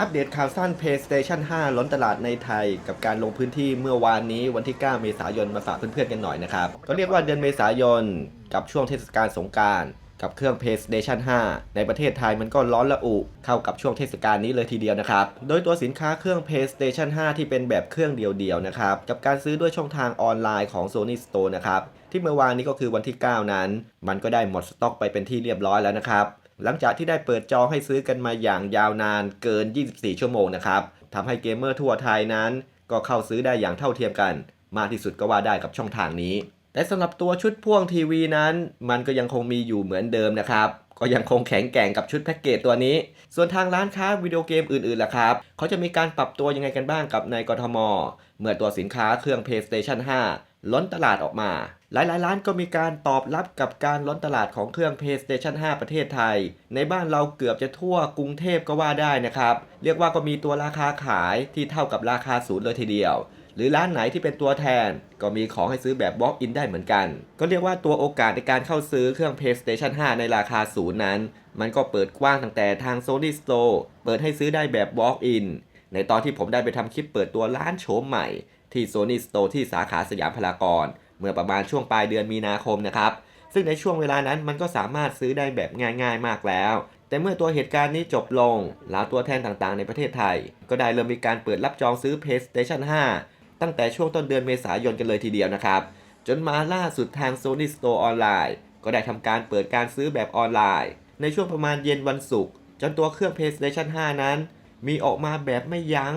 อัปเดตข่าวสั้น PlayStation 5 ล้นตลาดในไทย กับการลงพื้นที่เมื่อวานนี้วันที่ 9 เมษายนมาฝากเพื่อนๆกันหน่อยนะครับก็เรียกว่าเดือนเมษายน กับช่วงเทศกาลสงการกับเครื่อง PlayStation 5 ในประเทศไทยมันก็ร้อนระอุ เข้ากับช่วงเทศกาลนี้เลยทีเดียวนะครับ โดยตัวสินค้าเครื่อง PlayStation 5 ที่เป็นแบบเครื่องเดียวๆนะครับ กับการซื้อด้วยช่องทางออนไลน์ของ Sony Store นะครับ ที่เมื่อวานนี้ก็คือวันที่ 9 นั้น มันก็ได้หมดสต็อกไปเป็นที่เรียบร้อยแล้วนะครับ หลังจากที่ได้เปิดจองให้ซื้อกันมาอย่างยาวนานเกิน 24 ชั่วโมงนะครับทำให้เกมเมอร์ทั่วไทยนั้น ก็เข้าซื้อได้อย่างเท่าเทียมกัน มากที่สุดก็ว่าได้กับช่องทางนี้ แต่สำหรับตัวชุดพ่วงทีวีนั้น มันก็ยังคงมีอยู่เหมือนเดิมนะครับก็ยังคงแข็งแกร่งกับชุดแพ็กเกจตัวนี้ ส่วนทางร้านค้าวิดีโอเกมอื่นๆล่ะครับ เขาจะมีการปรับตัวยังไงกันบ้างกับในกทม เมื่อตัวสินค้าเครื่อง PlayStation 5 ล้นตลาดออกมา หลายๆร้านก็มีการตอบรับกับการล้นตลาดของเครื่อง PlayStation 5 ประเทศไทย ในบ้านเราเกือบจะทั่วกรุงเทพก็ว่าได้นะครับ เรียกว่าก็มีตัวราคาขายที่เท่ากับราคาศูนย์เลยทีเดียว หรือร้านไหนที่เป็นตัวแทน ก็มีของให้ซื้อแบบ Walk in ได้เหมือนกัน ก็เรียกว่าตัวโอกาสในการเข้าซื้อเครื่อง PlayStation 5 ในราคาศูนย์นั้น มันก็เปิดกว้างตั้งแต่ทาง Sony Store เปิดให้ซื้อได้แบบ Walk in ในตอนที่ผมได้ไปทำคลิปเปิดตัวร้านโฉมใหม่ที่ Sony Store ที่สาขาสยามพารากอน เมื่อประมาณช่วงปลายเดือนมีนาคมนะครับ ซึ่งในช่วงเวลานั้นมันก็สามารถซื้อได้แบบง่ายๆมากแล้ว แต่เมื่อตัวเหตุการณ์นี้จบลงแล้วตัวแทนต่างๆ ในประเทศไทย ก็ได้เริ่มมีการเปิดรับจองซื้อ PlayStation 5 ตั้งแต่ช่วงต้นเดือนเมษายนกันเลยทีเดียวนะครับ จนมาล่าสุดทาง Sony Store ออนไลน์ก็ได้ทำการเปิดการซื้อแบบออนไลน์ ในช่วงประมาณเย็นวันศุกร์จนตัวเครื่อง PlayStation 5 นั้น มีออกมาแบบไม่ยัง้ง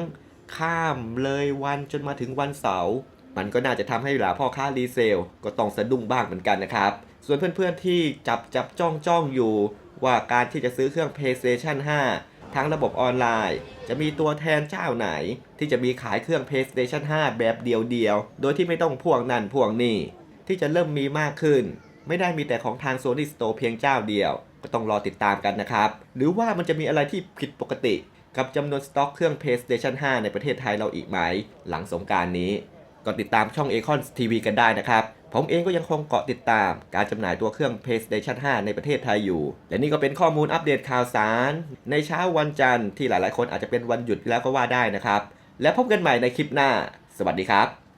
ข้ามเลยวันจนมาถึงวันเสาร์ มันก็น่าจะทำให้เหล่าพ่อค้ารีเซล ก็ต้องสะดุ้งบ้างเหมือนกันนะครับ ส่วนเพื่อนๆที่จับจับจ้องจ้องอยู่ ว่าการที่จะซื้อเครื่อง PlayStation 5 ทั้งระบบออนไลน์ จะมีตัวแทนเจ้าไหน ที่จะมีขายเครื่อง PlayStation 5 แบบเดียวๆ โดยที่ไม่ต้องพ่วงนั่นพ่วงนี่ ที่จะเริ่มมีมากขึ้น ไม่ได้มีแต่ของทาง Sony Store เพียงเจ้าเดียว ก็ต้องรอติดตามกันนะครับ หรือว่ามันจะมีอะไรที่ผิดปกติ กับจำนวนสต็อกเครื่อง PlayStation 5 ในประเทศไทยเราอีกไหม หลังสงการนี้ ก็ติดตามช่อง a c o n TV กันได้นะครับ ผมเองก็ยังคงเกาะติดตามการจำหน่ายตัวเครื่อง PlayStation 5 ในประเทศไทยอยู่ และนี่ก็เป็นข้อมูลอัปเดตข่าวสาร ในเช้าวันจันทร์ที่หลายๆ คนอาจจะเป็นวันหยุดแล้วก็ว่าได้นะครับ และพบกันใหม่ในคลิปหน้า สวัสดีครับ